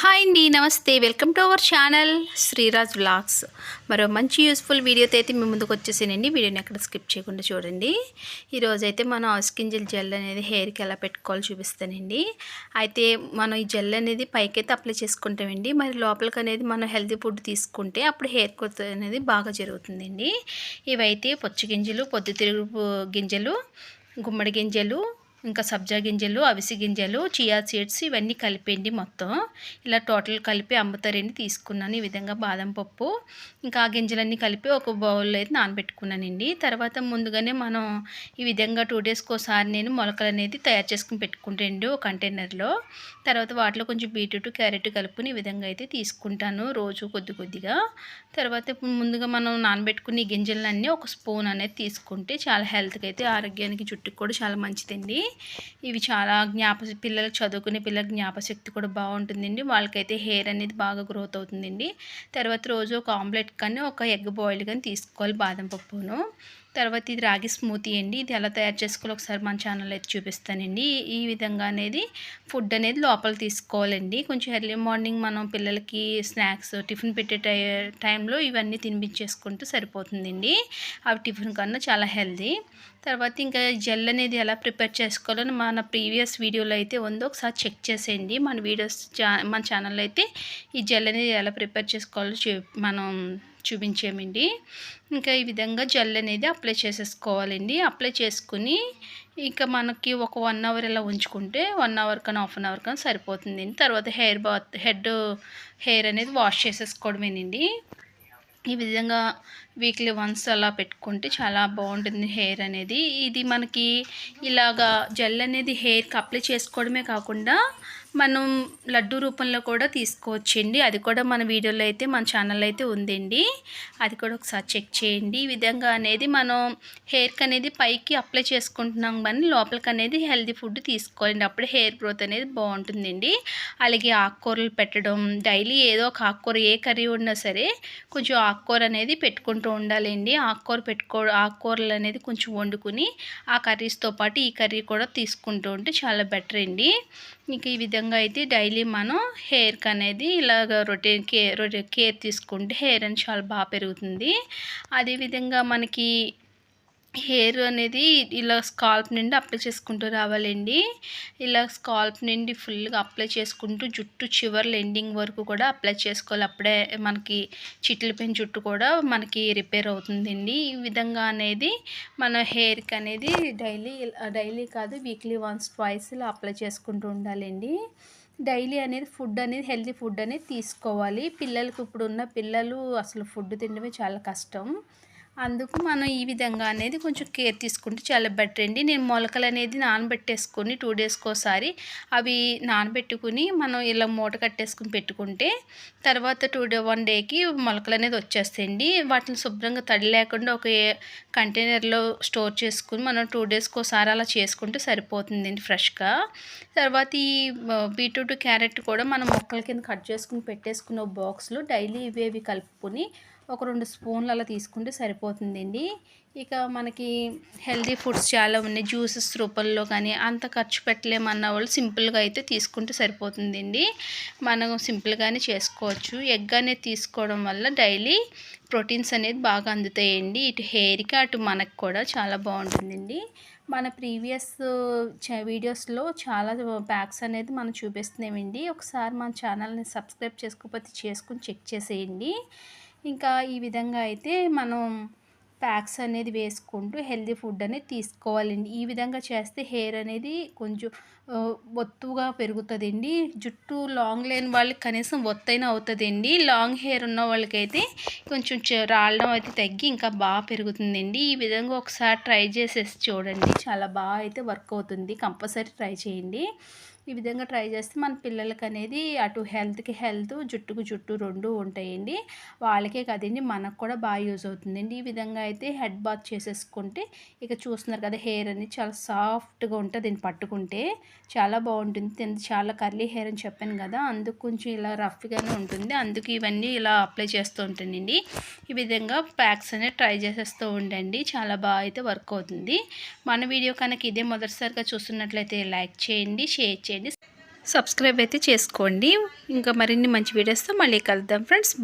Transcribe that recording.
Hi అండి నమస్తే. Welcome to our channel Sriraj vlogs. మరో మంచి యూస్ఫుల్ వీడియోతో అయితే మీ ముందుకు వచ్చేసానండి. వీడియోని ఎక్కడ స్కిప్ చేయకుండా చూడండి. ఈరోజైతే మనం మనం ఆస్కింజల్ జెల్ అనేది హెయిర్కి ఎలా పెట్టుకోవాలో చూపిస్తానండి. అయితే మనం ఈ జెల్ అనేది పైకైతే అప్లై చేసుకుంటామండి. మరి లోపలికి అనేది మనం హెల్తీ ఫుడ్ తీసుకుంటే అప్పుడు హెయిర్ గ్రోత్ అనేది బాగా జరుగుతుందండి. ఇవైతే పొచ్చు గింజలు పొద్దుతిరుగు గింజలు గుమ్మడి గింజలు ఇంకా సబ్జా గింజలు అవిసి గింజలు చియా సీడ్స్ ఇవన్నీ కలిపేయండి మొత్తం. ఇలా టోటల్ కలిపి అమ్ముతారండి తీసుకున్నాను ఈ విధంగా బాదం పప్పు. ఇంకా ఆ గింజలన్నీ కలిపి ఒక బౌల్లో అయితే నానబెట్టుకున్నానండి. తర్వాత ముందుగానే మనం ఈ విధంగా టూ డేస్కి ఒకసారి నేను మొలకలు అనేది తయారు చేసుకుని పెట్టుకుంటాండి ఒక కంటైనర్లో తర్వాత వాటిలో కొంచెం బీట్రూట్ క్యారెట్ కలుపుని ఈ విధంగా అయితే తీసుకుంటాను రోజు కొద్ది కొద్దిగా. తర్వాత ముందుగా మనం నానబెట్టుకుని గింజలన్నీ ఒక స్పూన్ అనేది తీసుకుంటే చాలా హెల్త్కి అయితే ఆరోగ్యానికి జుట్టుకు కూడా చాలా మంచిదండి. ఇవి చాలా జ్ఞాప పిల్లలు చదువుకునే పిల్లల జ్ఞాపశక్తి కూడా బాగుంటుందండి. వాళ్ళకైతే హెయిర్ అనేది బాగా గ్రోత్ అవుతుందండి. తర్వాత రోజు ఒక ఆమ్లెట్ కానీ ఒక ఎగ్ బాయిల్ కానీ తీసుకోవాలి బాదం పప్పును. తర్వాత ఇది రాగి స్మూతీ అండి. ఇది ఎలా తయారు చేసుకోవాలో ఒకసారి మన ఛానల్ అయితే చూపిస్తానండి. ఈ విధంగా అనేది ఫుడ్ అనేది లోపల తీసుకోవాలండి. కొంచెం ఎర్లీ మార్నింగ్ మనం పిల్లలకి స్నాక్స్ టిఫిన్ పెట్టే టై టైంలో ఇవన్నీ తినిపించేసుకుంటూ సరిపోతుందండి. అవి టిఫిన్ కన్నా చాలా హెల్దీ తర్వాత ఇంకా జెల్ అనేది ఎలా ప్రిపేర్ చేసుకోవాలని మన ప్రీవియస్ వీడియోలో అయితే ఉందో ఒకసారి చెక్ చేసేయండి. మన వీడియోస్ మన ఛానల్లో అయితే ఈ జెల్ అనేది ఎలా ప్రిపేర్ చేసుకోవాలో మనం చూపించామండి. ఇంకా ఈ విధంగా జెల్ అనేది అప్లై చేసేసుకోవాలండి. అప్లై చేసుకుని ఇంకా మనకి ఒక వన్ అవర్ ఇలా ఉంచుకుంటే వన్ అవర్ కానీ హాఫ్ అన్ అవర్ కానీ సరిపోతుంది తర్వాత హెయిర్ బాత్ హెడ్ హెయిర్ అనేది వాష్ చేసేసుకోవడమేనండి. ఈ విధంగా వీక్లీ వన్స్ అలా పెట్టుకుంటే చాలా బాగుంటుంది హెయిర్ అనేది. ఇది మనకి ఇలాగా జెల్ అనేది హెయిర్కి అప్లై చేసుకోవడమే కాకుండా మనం లడ్డు రూపంలో కూడా తీసుకోవచ్చండి. అది కూడా మన వీడియోలో అయితే మన ఛానల్ అయితే ఉందండి. అది కూడా ఒకసారి చెక్ చేయండి. ఈ విధంగా అనేది మనం హెయిర్కి అనేది పైకి అప్లై చేసుకుంటున్నాం కానీ లోపలికి అనేది హెల్తీ ఫుడ్ తీసుకోవాలండి. అప్పుడు హెయిర్ గ్రోత్ అనేది బాగుంటుందండి. అలాగే ఆకుకూరలు పెట్టడం డైలీ ఏదో ఒక ఆకుకూర ఏ కర్రీ ఉన్నా సరే కొంచెం ఆకుకూర అనేది పెట్టుకుంటూ ఉండాలండి. ఆకుకూర పెట్టుకో ఆకుకూరలు అనేది కొంచెం వండుకుని ఆ కర్రీస్తో పాటు ఈ కర్రీ కూడా తీసుకుంటూ ఉంటే చాలా బెటర్ అండి. ఇంకా ఈ విధంగా అయితే డైలీ మనం హెయిర్కి అనేది ఇలాగ రొటీన్ కేర్ కేర్ తీసుకుంటే హెయిర్ అని చాలా బాగా పెరుగుతుంది. అదేవిధంగా మనకి హెయిర్ అనేది ఇలా స్కాల్ప్ నుండి అప్లై చేసుకుంటూ రావాలండి. ఇలా స్కాల్ప్ నుండి ఫుల్గా అప్లై చేసుకుంటూ జుట్టు చివర్లు ఎండింగ్ వరకు కూడా అప్లై చేసుకోవాలి. అప్పుడే మనకి చిట్లిపోయిన జుట్టు కూడా మనకి రిపేర్ అవుతుందండి. ఈ విధంగా అనేది మన హెయిర్కి అనేది డైలీ డైలీ కాదు వీక్లీ వన్స్ ట్వైస్ ఇలా అప్లై చేసుకుంటూ ఉండాలండి. డైలీ అనేది ఫుడ్ అనేది హెల్తీ ఫుడ్ అనేది తీసుకోవాలి. పిల్లలకు ఇప్పుడున్న పిల్లలు అసలు ఫుడ్ తినడమే చాలా కష్టం. అందుకు మనం ఈ విధంగా అనేది కొంచెం కేర్ తీసుకుంటే చాలా బెటర్ అండి. నేను మొలకలు అనేది నానబెట్టేసుకొని టూ డేస్కి ఒకసారి అవి నానబెట్టుకుని మనం ఇలా మూట కట్టేసుకుని పెట్టుకుంటే తర్వాత టూ డే వన్ డేకి మొలకలు అనేది వచ్చేస్తాయండి. వాటిని శుభ్రంగా తడి లేకుండా ఒక కంటైనర్లో స్టోర్ చేసుకుని మనం టూ డేస్కి ఒకసారి అలా చేసుకుంటే సరిపోతుందండి ఫ్రెష్గా. తర్వాత ఈ బీట్రూట్ క్యారెట్ కూడా మనం మొక్కల కింద కట్ చేసుకుని పెట్టేసుకున్న బాక్స్లో డైలీ ఇవి ఇవి కలుపుకొని ఒక రెండు స్పూన్లు అలా తీసుకుంటే సరిపోతుందండి. ఇక మనకి హెల్దీ ఫుడ్స్ చాలా ఉన్నాయి. జ్యూసెస్ రూపంలో కానీ అంత ఖర్చు పెట్టలేమన్న వాళ్ళు సింపుల్గా అయితే తీసుకుంటే సరిపోతుందండి. మనం సింపుల్గానే చేసుకోవచ్చు. ఎగ్ అనేది తీసుకోవడం వల్ల డైలీ ప్రోటీన్స్ అనేది బాగా అందుతాయండి. ఇటు హెయిర్కి అటు మనకు కూడా చాలా బాగుంటుందండి. మన ప్రీవియస్ వీడియోస్లో చాలా ప్యాక్స్ అనేది మనం చూపిస్తున్నామండి. ఒకసారి మన ఛానల్ని సబ్స్క్రైబ్ చేసుకోకపోతే చేసుకుని చెక్ చేసేయండి. ఇంకా ఈ విధంగా అయితే మనం ప్యాక్స్ అనేది వేసుకుంటూ హెల్దీ ఫుడ్ అనేది తీసుకోవాలండి. ఈ విధంగా చేస్తే హెయిర్ అనేది కొంచెం ఒత్తుగా పెరుగుతుందండి. జుట్టు లాంగ్ లేని వాళ్ళకి కనీసం ఒత్తైనా అవుతుందండి. లాంగ్ హెయిర్ ఉన్న వాళ్ళకైతే కొంచెం రాలడం అయితే తగ్గి ఇంకా బాగా పెరుగుతుందండి. ఈ విధంగా ఒకసారి ట్రై చేసేసి చూడండి. చాలా బాగా అయితే వర్క్ అవుతుంది. కంపల్సరీ ట్రై చేయండి. ఈ విధంగా ట్రై చేస్తే మన పిల్లలకి అనేది అటు హెల్త్కి హెల్త్ జుట్టుకు జుట్టు రెండు ఉంటాయండి. వాళ్ళకే కదండి మనకు కూడా బాగా యూజ్ అవుతుందండి. ఈ విధంగా అయితే హెడ్ బాత్ చేసేసుకుంటే ఇక చూస్తున్నారు కదా హెయిర్ అనేది చాలా సాఫ్ట్గా ఉంటుంది దీన్ని పట్టుకుంటే. చాలా బాగుంటుంది. చాలా కర్లీ హెయిర్ అని చెప్పాను కదా అందుకు కొంచెం ఇలా రఫ్గానే ఉంటుంది. అందుకు ఇవన్నీ ఇలా అప్లై చేస్తూ ఉంటానండి. ఈ విధంగా ప్యాక్స్ అనేది ట్రై చేసేస్తూ ఉండండి. చాలా బాగా అయితే వర్క్ అవుతుంది. మన వీడియో కనుక ఇదే మొదటిసారిగా చూస్తున్నట్లయితే లైక్ చేయండి షేర్ చేయండి. సబ్స్క్రైబ్ అయితే చేసుకోండి. ఇంకా మరిన్ని మంచి వీడియోస్తో మళ్ళీ కలుద్దాం ఫ్రెండ్స్.